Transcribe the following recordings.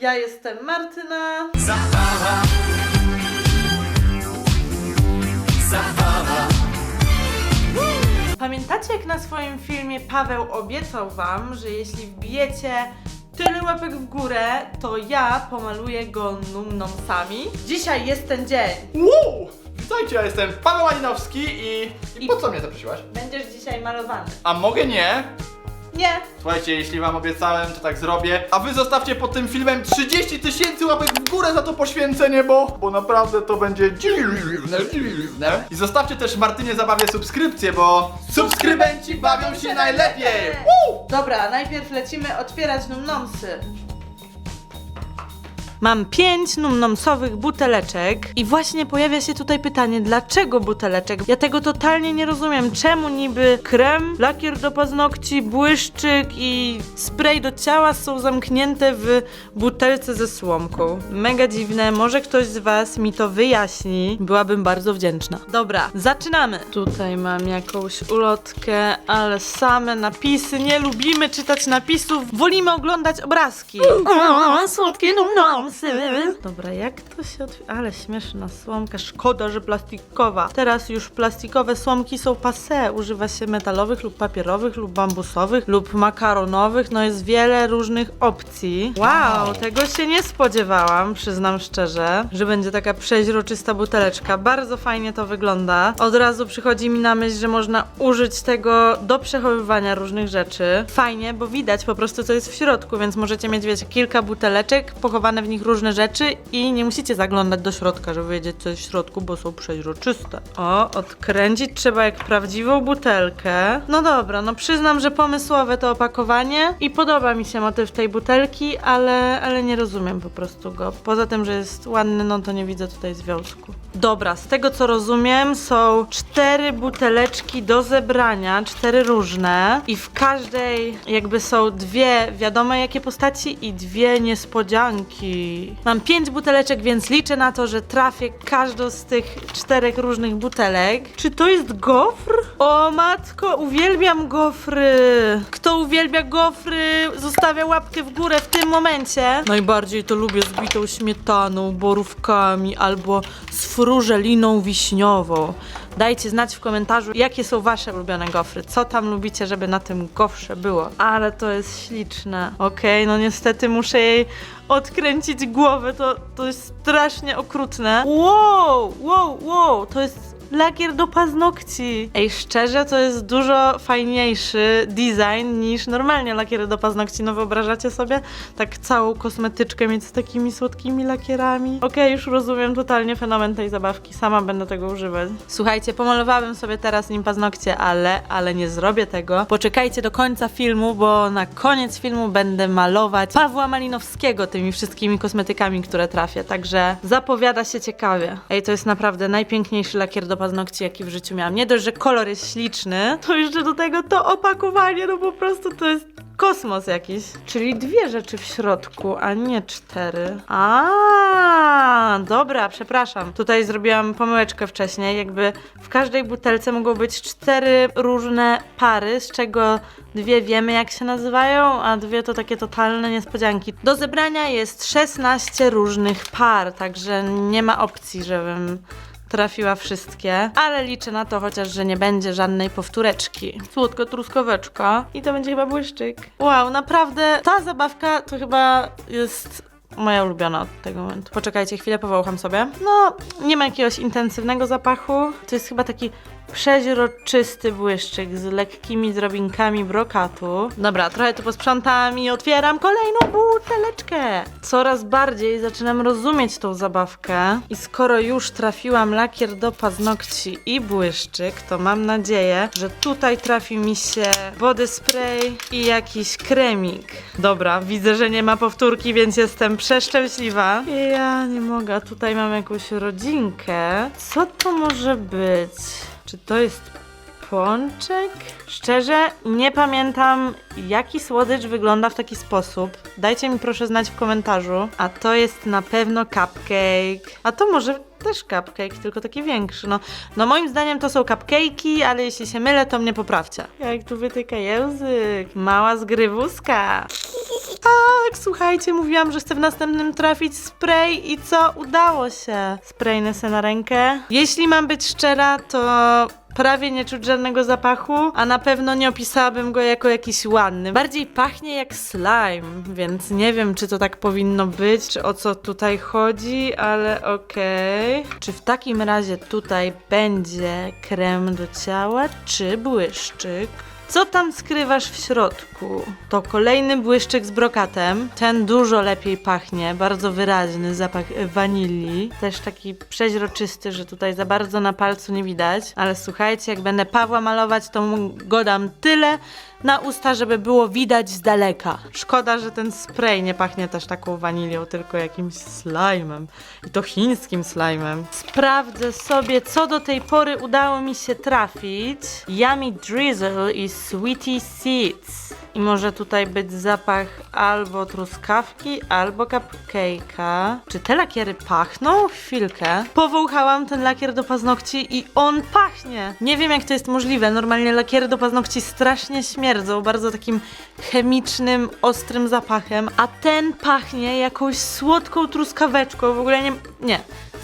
Ja jestem Martyna. Zabawa. Zabawa. Pamiętacie, jak na swoim filmie Paweł obiecał Wam, że jeśli wbijecie tyle łapek w górę, to ja pomaluję go numnomsami? Dzisiaj jest ten dzień. Wow! Witajcie, ja jestem Paweł Malinowski i... I I- po co mnie zaprosiłaś? Będziesz dzisiaj malowany. A mogę nie? Nie. Słuchajcie, jeśli wam obiecałem, to tak zrobię. A wy zostawcie pod tym filmem 30 tysięcy łapek w górę za to poświęcenie, bo... Bo naprawdę to będzie dziwne, dziwne. I zostawcie też Martynie Zabawie subskrypcję, bo... Subskrybenci bawią się najlepiej! Woo! Dobra, najpierw lecimy otwierać numnomsy. Mam pięć numnomsowych buteleczek i właśnie pojawia się tutaj pytanie, dlaczego buteleczek? Ja tego totalnie nie rozumiem. Czemu niby krem, lakier do paznokci, błyszczyk i spray do ciała są zamknięte w butelce ze słomką? Mega dziwne, może ktoś z was mi to wyjaśni. Byłabym bardzo wdzięczna. Dobra, zaczynamy. Tutaj mam jakąś ulotkę, ale same napisy. Nie lubimy czytać napisów, wolimy oglądać obrazki. Słodkie numnomsy. Dobra, jak to się otwiera? Ale śmieszna słomka. Szkoda, że plastikowa. Teraz już plastikowe słomki są passe. Używa się metalowych lub papierowych lub bambusowych lub makaronowych. No jest wiele różnych opcji. Wow, tego się nie spodziewałam, przyznam szczerze, że będzie taka przeźroczysta buteleczka. Bardzo fajnie to wygląda. Od razu przychodzi mi na myśl, że można użyć tego do przechowywania różnych rzeczy. Fajnie, bo widać po prostu co jest w środku, więc możecie mieć, wiecie, kilka buteleczek, pochowane w nich różne rzeczy i nie musicie zaglądać do środka, żeby wiedzieć co jest w środku, bo są przeźroczyste. O, odkręcić trzeba jak prawdziwą butelkę. No dobra, no przyznam, że pomysłowe to opakowanie i podoba mi się motyw tej butelki, ale, ale nie rozumiem po prostu go. Poza tym, że jest ładny, no to nie widzę tutaj związku. Dobra, z tego co rozumiem są cztery buteleczki do zebrania, cztery różne i w każdej jakby są dwie wiadome jakie postaci i dwie niespodzianki. Mam pięć buteleczek, więc liczę na to, że trafię każdą z tych czterech różnych butelek. Czy to jest gofr? O matko, uwielbiam gofry! Kto uwielbia gofry, zostawia łapkę w górę w tym momencie. Najbardziej to lubię z bitą śmietaną, borówkami albo z frużeliną wiśniową. Dajcie znać w komentarzu, jakie są wasze ulubione gofry. Co tam lubicie, żeby na tym gofrze było. Ale to jest śliczne. Okej, no niestety muszę jej odkręcić głowę. To, to jest strasznie okrutne. Wow, wow, wow. To jest lakier do paznokci. Ej, szczerze, to jest dużo fajniejszy design niż normalnie lakiery do paznokci. No wyobrażacie sobie? Tak całą kosmetyczkę mieć z takimi słodkimi lakierami. Okej, już rozumiem totalnie fenomen tej zabawki. Sama będę tego używać. Słuchajcie, pomalowałabym sobie teraz nim paznokcie, ale, ale nie zrobię tego. Poczekajcie do końca filmu, bo na koniec filmu będę malować Pawła Malinowskiego tymi wszystkimi kosmetykami, które trafię. Także zapowiada się ciekawie. Ej, to jest naprawdę najpiękniejszy lakier do paznokci, jaki w życiu miałam. Nie dość, że kolor jest śliczny, to jeszcze do tego to opakowanie, no po prostu to jest kosmos jakiś. Czyli dwie rzeczy w środku, a nie cztery. A, dobra, przepraszam. Tutaj zrobiłam pomyłeczkę wcześniej. Jakby w każdej butelce mogą być cztery różne pary, z czego dwie wiemy jak się nazywają, a dwie to takie totalne niespodzianki. Do zebrania jest 16 różnych par, także nie ma opcji, żebym trafiła wszystkie, ale liczę na to chociaż, że nie będzie żadnej powtóreczki. Słodko truskaweczka i to będzie chyba błyszczyk. Wow, naprawdę ta zabawka to chyba jest moja ulubiona od tego momentu. Poczekajcie chwilę, powącham sobie. No, nie ma jakiegoś intensywnego zapachu. To jest chyba taki przeźroczysty błyszczyk z lekkimi drobinkami brokatu. Dobra, trochę tu posprzątam i otwieram kolejną buteleczkę. Coraz bardziej zaczynam rozumieć tą zabawkę i skoro już trafiłam lakier do paznokci i błyszczyk, to mam nadzieję, że tutaj trafi mi się body spray i jakiś kremik. Dobra, widzę, że nie ma powtórki, więc jestem przeszczęśliwa. Ja nie mogę, tutaj mam jakąś rodzinkę. Co to może być? Czy to jest pączek? Szczerze, nie pamiętam, jaki słodycz wygląda w taki sposób. Dajcie mi proszę znać w komentarzu. A to jest na pewno cupcake. A to może też cupcake, tylko taki większy. No, no moim zdaniem to są cupcake'i, ale jeśli się mylę, to mnie poprawcie. Jak tu wytyka język. Mała zgrywuska. Tak, słuchajcie, mówiłam, że chcę w następnym trafić spray i co? Udało się. Spraynę se na rękę. Jeśli mam być szczera, to prawie nie czuć żadnego zapachu, a na pewno nie opisałabym go jako jakiś ładny. Bardziej pachnie jak slime, więc nie wiem, czy to tak powinno być, czy o co tutaj chodzi, ale okej. Czy w takim razie tutaj będzie krem do ciała, czy błyszczyk? Co tam skrywasz w środku? To kolejny błyszczyk z brokatem. Ten dużo lepiej pachnie, bardzo wyraźny zapach wanilii. Też taki przeźroczysty, że tutaj za bardzo na palcu nie widać. Ale słuchajcie, jak będę Pawła malować, to mu go dam tyle na usta, żeby było widać z daleka. Szkoda, że ten spray nie pachnie też taką wanilią, tylko jakimś slime'em. I to chińskim slime'em. Sprawdzę sobie, co do tej pory udało mi się trafić. Yummy Drizzle i Sweetie Seeds. I może tutaj być zapach albo truskawki, albo cupcake'a. Czy te lakiery pachną? Chwilkę. Powąchałam ten lakier do paznokci i on pachnie. Nie wiem jak to jest możliwe. Normalnie lakiery do paznokci strasznie śmierdzą, bardzo takim chemicznym, ostrym zapachem, a ten pachnie jakąś słodką truskaweczką. W ogóle nie... Nie.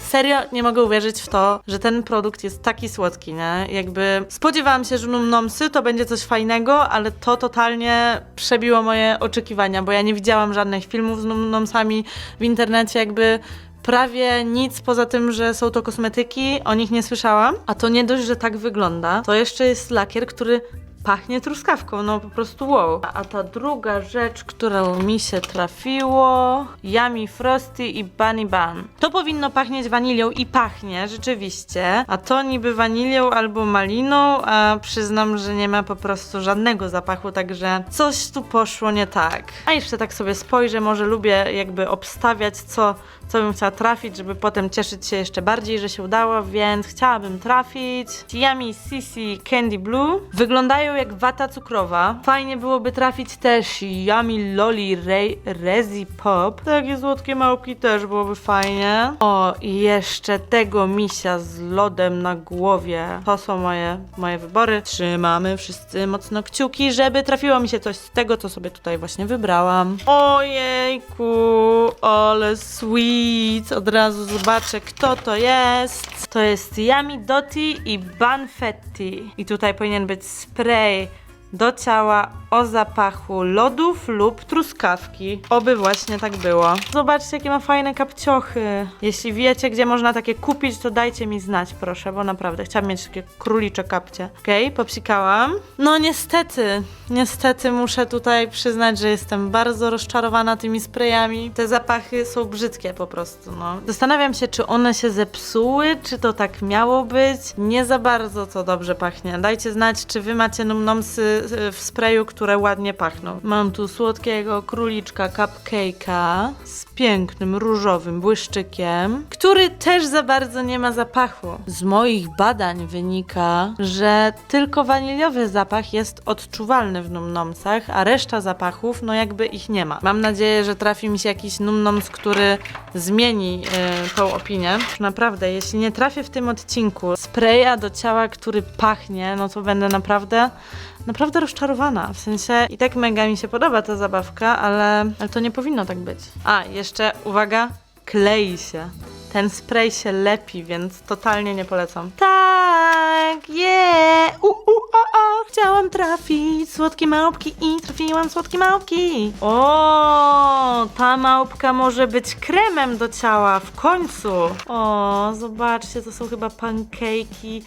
Serio nie mogę uwierzyć w to, że ten produkt jest taki słodki, nie? Jakby spodziewałam się, że Numnomsy to będzie coś fajnego, ale to totalnie przebiło moje oczekiwania, bo ja nie widziałam żadnych filmów z Numnomsami w internecie, jakby prawie nic poza tym, że są to kosmetyki, o nich nie słyszałam. A to nie dość, że tak wygląda, to jeszcze jest lakier, który pachnie truskawką, no po prostu wow. A, a ta druga rzecz, którą mi się trafiło, Yummy Frosty i Bunny Bun. To powinno pachnieć wanilią i pachnie, rzeczywiście. A to niby wanilią albo maliną, a przyznam, że nie ma po prostu żadnego zapachu, także coś tu poszło nie tak. A jeszcze tak sobie spojrzę, może lubię jakby obstawiać, co, co bym chciała trafić, żeby potem cieszyć się jeszcze bardziej, że się udało, więc chciałabym trafić Yummy Sissy Candy Blue. Wyglądają jak wata cukrowa. Fajnie byłoby trafić też Yummy Lolly Re Rezi Pop. Takie słodkie małpki też byłoby fajnie. O, i jeszcze tego misia z lodem na głowie. To są moje, moje wybory. Trzymamy wszyscy mocno kciuki, żeby trafiło mi się coś z tego, co sobie tutaj właśnie wybrałam. Ojejku, ale sweet. Od razu zobaczę, kto to jest. To jest Yummy Doty i Banfetti. I tutaj powinien być spray say do ciała o zapachu lodów lub truskawki. Oby właśnie tak było. Zobaczcie, jakie ma fajne kapciochy. Jeśli wiecie, gdzie można takie kupić, to dajcie mi znać, proszę, bo naprawdę chciałabym mieć takie królicze kapcie. Okej, popsikałam. No niestety, niestety muszę tutaj przyznać, że jestem bardzo rozczarowana tymi sprayami. Te zapachy są brzydkie po prostu, no. Zastanawiam się, czy one się zepsuły, czy to tak miało być. Nie za bardzo to dobrze pachnie. Dajcie znać, czy wy macie numnomsy w sprayu, które ładnie pachną. Mam tu słodkiego króliczka cupcake'a z pięknym różowym błyszczykiem, który też za bardzo nie ma zapachu. Z moich badań wynika, że tylko waniliowy zapach jest odczuwalny w numnomsach, a reszta zapachów, no jakby ich nie ma. Mam nadzieję, że trafi mi się jakiś numnoms, który zmieni y, tą opinię. Naprawdę, jeśli nie trafię w tym odcinku spraya do ciała, który pachnie, no to będę naprawdę naprawdę rozczarowana. W sensie i tak mega mi się podoba ta zabawka, ale, ale to nie powinno tak być. A, jeszcze uwaga, klei się. Ten spray się lepi, więc totalnie nie polecam. Tak, yeah! U, u, a, a. Chciałam trafić słodkie małpki i trafiłam słodkie małpki. O, ta małpka może być kremem do ciała w końcu. O, zobaczcie, to są chyba pancake'i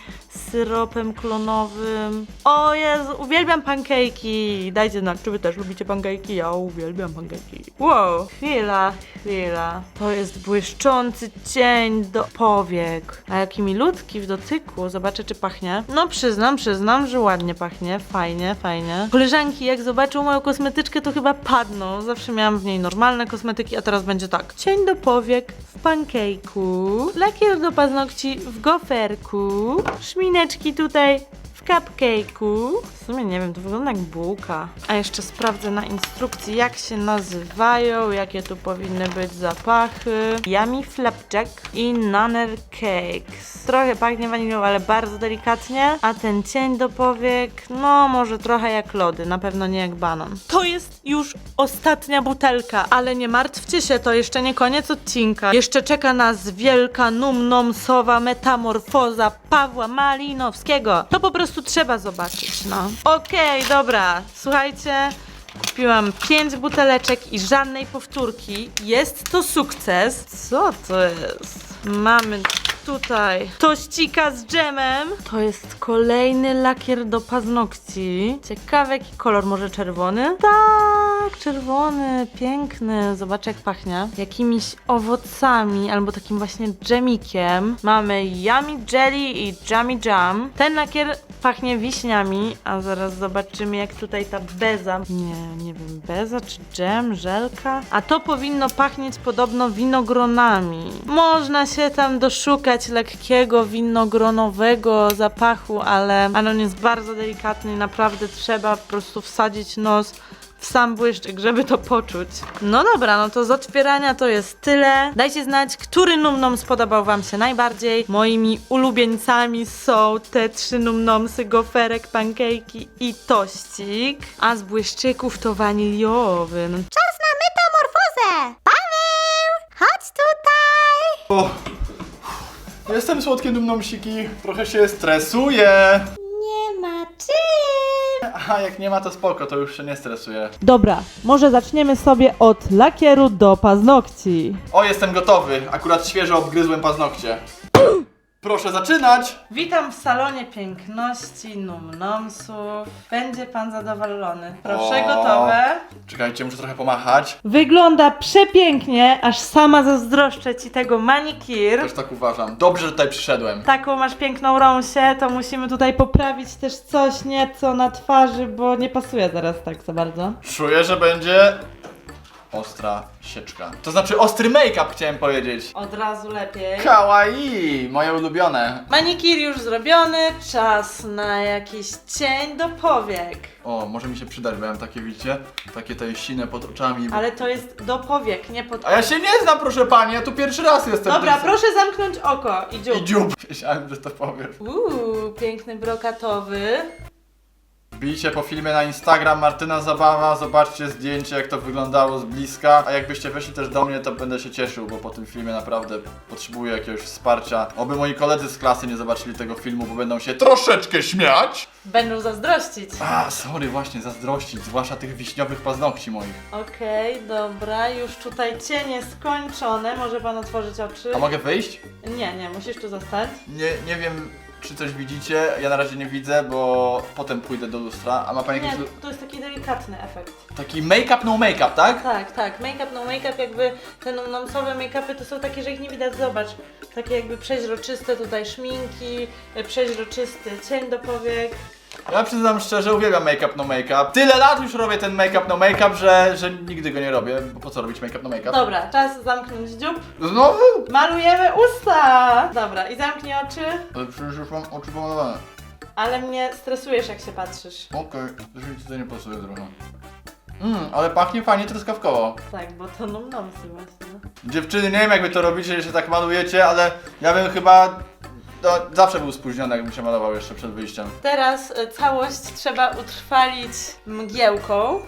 syropem klonowym. O Jezu, uwielbiam pancake'i. Dajcie znać, czy wy też lubicie pancake'i. Ja uwielbiam pancake'i. Wow, chwila, chwila. To jest błyszczący cień do powiek. A jaki milutki w dotyku. Zobaczę, czy pachnie. No, przyznam, przyznam, że ładnie pachnie. Fajnie, fajnie. Koleżanki, jak zobaczą moją kosmetyczkę, to chyba padną. Zawsze miałam w niej normalne kosmetyki, a teraz będzie tak. Cień do powiek w pancake'u. Lakier do paznokci w goferku. Szmineczki tutaj w cupcake'u. Sumie nie wiem, to wygląda jak bułka. A jeszcze sprawdzę na instrukcji, jak się nazywają, jakie tu powinny być zapachy. Yummy flapjack i nunner cakes. Trochę pachnie wanilią, ale bardzo delikatnie. A ten cień do powiek, no może trochę jak lody, na pewno nie jak banan. To jest już ostatnia butelka, ale nie martwcie się, to jeszcze nie koniec odcinka. Jeszcze czeka nas wielka numnomsowa metamorfoza Pawła Malinowskiego. To po prostu trzeba zobaczyć, no. Okej, dobra, słuchajcie. Kupiłam 5 buteleczek i żadnej powtórki. Jest to sukces. Co to jest? Mamy tutaj tościka z dżemem. To jest kolejny lakier do paznokci. Ciekawy jaki kolor, może czerwony? Tak, czerwony, piękny. Zobacz jak pachnie. Jakimiś owocami albo takim właśnie dżemikiem. Mamy yummy jelly i yummy jam. Ten lakier pachnie wiśniami, a zaraz zobaczymy jak tutaj ta beza. Nie, nie wiem, beza czy dżem, żelka. A to powinno pachnieć podobno winogronami. Można się tam doszukać lekkiego winogronowego zapachu, ale, ale on jest bardzo delikatny i naprawdę trzeba po prostu wsadzić nos w sam błyszczyk, żeby to poczuć. No dobra, no to z otwierania to jest tyle. Dajcie znać, który numnom spodobał wam się najbardziej. Moimi ulubieńcami są te trzy numnomsy, goferek, pankejki i tościk. A z błyszczyków to waniliowy. Czas na metamorfozę! Paweł, chodź tutaj! O. Jestem słodkie dumnomsiki, trochę się stresuję. Nie ma czym! A jak nie ma to spoko, to już się nie stresuję. Dobra, może zaczniemy sobie od lakieru do paznokci. O, jestem gotowy. Akurat świeżo obgryzłem paznokcie. Proszę zaczynać! Witam w salonie piękności Numnomsów. Będzie pan zadowolony. Proszę, O. gotowe. Czekajcie, muszę trochę pomachać. Wygląda przepięknie, aż sama zazdroszczę ci tego manikir. Też tak uważam. Dobrze, że tutaj przyszedłem. Taką masz piękną rąsię, to musimy tutaj poprawić też coś nieco na twarzy, bo nie pasuje zaraz tak za bardzo. Czuję, że będzie ostra sieczka. To znaczy ostry make-up chciałem powiedzieć. Od razu lepiej. Kawaii, moje ulubione. Manikir już zrobiony, czas na jakiś cień do powiek. O, może mi się przydać, bo ja mam takie, widzicie, takie te sine pod oczami. Ale to jest do powiek, nie pod A ja się nie znam, proszę pani, ja tu pierwszy raz jestem. Dobra, proszę zamknąć oko i dziób. I dziób. Wiedziałem, że to powiesz. Uuu, piękny brokatowy. Bijcie po filmie na Instagram Martyna Zabawa, zobaczcie zdjęcie jak to wyglądało z bliska. A jakbyście weszli też do mnie, to będę się cieszył, bo po tym filmie naprawdę potrzebuję jakiegoś wsparcia. Oby moi koledzy z klasy nie zobaczyli tego filmu, bo będą się troszeczkę śmiać. Będą zazdrościć. A, sorry, właśnie, zazdrościć, zwłaszcza tych wiśniowych paznokci moich. Okej, dobra, już tutaj cienie skończone. Może pan otworzyć oczy? A mogę wyjść? Nie, nie, musisz tu zostać. Nie, nie wiem, czy coś widzicie, ja na razie nie widzę, bo potem pójdę do lustra. A ma pani Nie, jakiś to jest taki delikatny efekt. taki make-up, no make-up, tak? Tak, tak, make-up, no make-up, jakby te numnomsowe make-upy to są takie, że ich nie widać, zobacz. Takie jakby przeźroczyste tutaj szminki, e, przeźroczysty cień do powiek. Ja przyznam szczerze, uwielbiam make-up, no make-up. Tyle lat już robię ten make-up, no make-up, że, że nigdy go nie robię. Bo po co robić make-up, no make-up? Dobra, czas zamknąć dziób. Znowu? Malujemy usta! Dobra, i zamknij oczy, Ale przecież już mam oczy pomalowane. ale mnie stresujesz jak się patrzysz. Okej, coś mi tutaj nie pasuje trochę. Mmm, ale pachnie fajnie truskawkowo. Tak, bo to numnomsy właśnie. Dziewczyny, nie wiem jak wy to robicie, że się tak malujecie, ale ja bym chyba... No, zawsze był spóźniony, jakbym się malował jeszcze przed wyjściem. Teraz e, całość trzeba utrwalić mgiełką.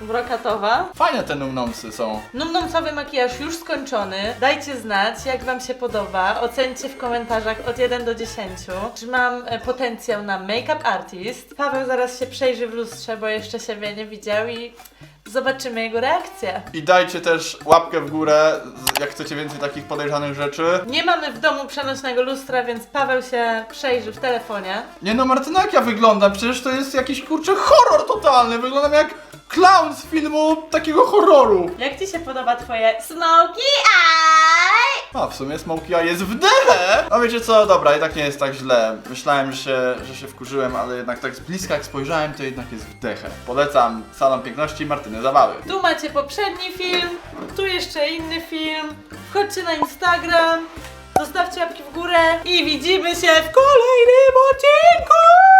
Brokatowa. Fajne te numnomsy są. Numnomcowy makijaż już skończony. Dajcie znać, jak Wam się podoba. Ocencie w komentarzach od 1 do 10. Czy mam e, potencjał na make-up artist? Paweł zaraz się przejrzy w lustrze, bo jeszcze siebie nie widział i zobaczymy jego reakcję. I dajcie też łapkę w górę, z- jak chcecie więcej takich podejrzanych rzeczy. Nie mamy w domu przenośnego lustra, więc Paweł się przejrzy w telefonie. Nie no, Martyna, jak ja wyglądam? Przecież to jest jakiś kurczę horror totalny. Wyglądam jak clown z filmu takiego horroru. Jak Ci się podoba Twoje smoky eye? A, w sumie Smokey Eye jest w dechę! No wiecie co, dobra, i tak nie jest tak źle. Myślałem, że się, że się wkurzyłem, ale jednak tak z bliska jak spojrzałem, to jednak jest w dechę. Polecam Salon Piękności Martyny Zabawy. Tu macie poprzedni film, tu jeszcze inny film. Wchodźcie na Instagram Zostawcie łapki w górę i widzimy się w kolejnym odcinku!